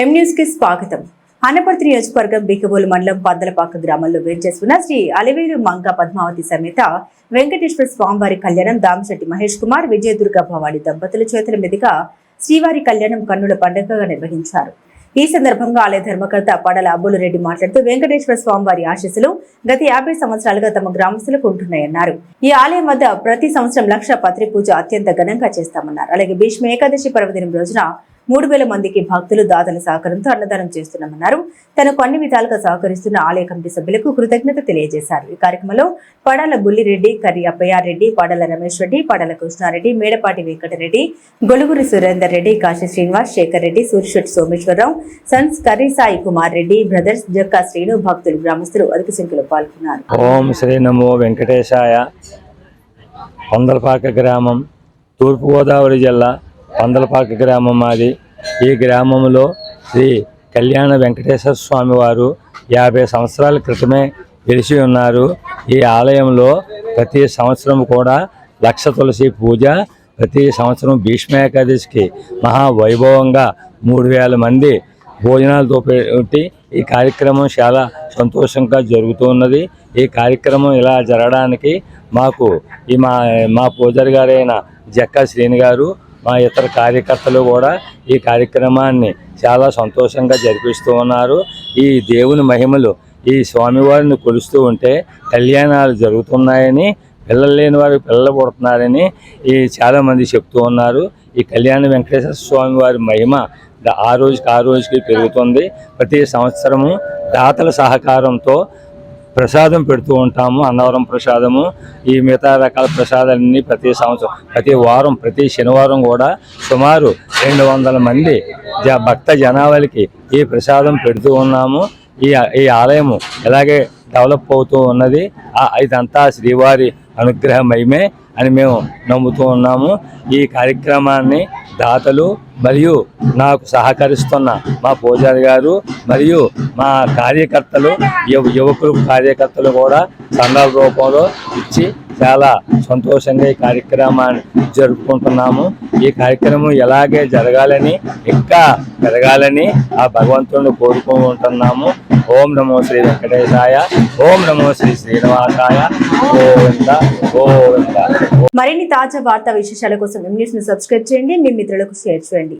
ఎం న్యూస్కి స్వాగతం. అనపర్తి నియోజకవర్గం బికబోలు మండలం పందలపాక గ్రామంలో వేంచేసుకున్న శ్రీ అలివేలు మంగ పద్మావతి సమేత వెంకటేశ్వర స్వామివారి కళ్యాణం దామశెట్టి మహేష్ కుమార్ విజయదుర్గ భవాని దంపతుల చేతుల మీదుగా శ్రీవారి కళ్యాణం కన్నుల పండుగగా నిర్వహించారు. ఈ సందర్భంగా ఆలయ ధర్మకర్త పడల అబ్బులరెడ్డి మాట్లాడుతూ వెంకటేశ్వర స్వామివారి ఆశీస్సులు గత యాభై సంవత్సరాలుగా తమ గ్రామస్తులకు ఉంటున్నాయన్నారు. ఈ ఆలయం వద్ద ప్రతి సంవత్సరం లక్ష పత్రి పూజ అత్యంత ఘనంగా చేస్తామన్నారు. అలాగే భీష్మ ఏకాదశి పర్వదినం రోజున మూడు వేల మందికి భక్తులు దాతల సహకారంతో అన్నదానం చేస్తున్నామన్నారు. తనకు అన్ని విధాలుగా సహకరిస్తున్న ఆలయ కమిటీ సభ్యులకు కృతజ్ఞత తెలియజేశారు. ఈ కార్యక్రమంలో పడాల బుల్లిరెడ్డి కర్రి అప్పయారెడ్డి పడాల రమేష్ రెడ్డి పడాల కృష్ణారెడ్డి మేడపాటి వెంకటరెడ్డి గొలుగురి సురేందర్ రెడ్డి కాశీ శ్రీనివాస్ శేఖర్ రెడ్డి సూర్యశెట్టి సోమేశ్వరరావు సన్స్ కర్రీ సాయి కుమార్ రెడ్డి బ్రదర్స్ జక్కా శ్రీను భక్తులు గ్రామస్తులు అధిక సంఖ్యలో పాల్గొన్నారు. ఓం శ్రీ నమో వెంకటేశాయ పందలపాక గ్రామం తూర్పుగోదావరి జిల్లా పందలపాక గ్రామం మాది. ఈ గ్రామంలో శ్రీ కళ్యాణ వెంకటేశ్వర స్వామి వారు యాభై సంవత్సరాల క్రితమే వెలిసి ఉన్నారు. ఈ ఆలయంలో ప్రతి సంవత్సరం కూడా లక్ష తులసి పూజ ప్రతి సంవత్సరం భీష్మ ఏకాదశికి మహావైభవంగా మూడు వేల మంది భోజనాలతో పెట్టి ఈ కార్యక్రమం చాలా సంతోషంగా జరుగుతూ ఉన్నది. ఈ కార్యక్రమం ఇలా జరగడానికి మాకు ఈ మా మా పూజారి గారైన జక్కా శ్రీని గారు మా ఇతర కార్యకర్తలు కూడా ఈ కార్యక్రమాన్ని చాలా సంతోషంగా జరిపిస్తూ ఉన్నారు. ఈ దేవుని మహిమలు ఈ స్వామివారిని కొలుస్తూ ఉంటే కళ్యాణాలు జరుగుతున్నాయని పిల్లలు లేని వారు పిల్లలు పుడుతున్నారని ఈ చాలామంది చెప్తూ ఉన్నారు. ఈ కళ్యాణ వెంకటేశ్వర స్వామి వారి మహిమ ఆ రోజుకి ఆ రోజుకి పెరుగుతుంది. ప్రతి సంవత్సరము దాతల సహకారంతో ప్రసాదం పెడుతూ ఉంటాము అన్నవరం ప్రసాదము. ఈ మిగతా రకాల ప్రసాదాలన్నీ ప్రతి సంవత్సరం ప్రతి వారం ప్రతి శనివారం కూడా సుమారు రెండు వందల మంది జ భక్త జనాభాలకి ఈ ప్రసాదం పెడుతూ ఉన్నాము. ఈ ఈ ఆలయము ఇలాగే డెవలప్ అవుతూ ఉన్నది ఇదంతా శ్రీవారి అనుగ్రహమయమే అని మేము నమ్ముతూ ఉన్నాము. ఈ కార్యక్రమాన్ని దాతలు మరియు నాకు సహకరిస్తున్న మా పూజారి గారు మరియు మా కార్యకర్తలు యువకులు కార్యకర్తలు కూడా సంఘాల రూపంలో ఇచ్చి చాలా సంతోషంగా ఈ కార్యక్రమాన్ని జరుపుకుంటున్నాము. ఈ కార్యక్రమం ఎలాగే జరగాలని ఇంకా పెరగాలని ఆ భగవంతుడిని కోరుకుంటున్నాము. ఓం నమో శ్రీ వెంకటేశాయ ఓం నమో శ్రీ శ్రీనివాసాయ గోవింద గోవింద. మరిన్ని తాజా వార్తా విశేషాల కోసం న్యూస్ సబ్స్క్రైబ్ చేయండి. మీ మిత్రులకు షేర్ చేయండి.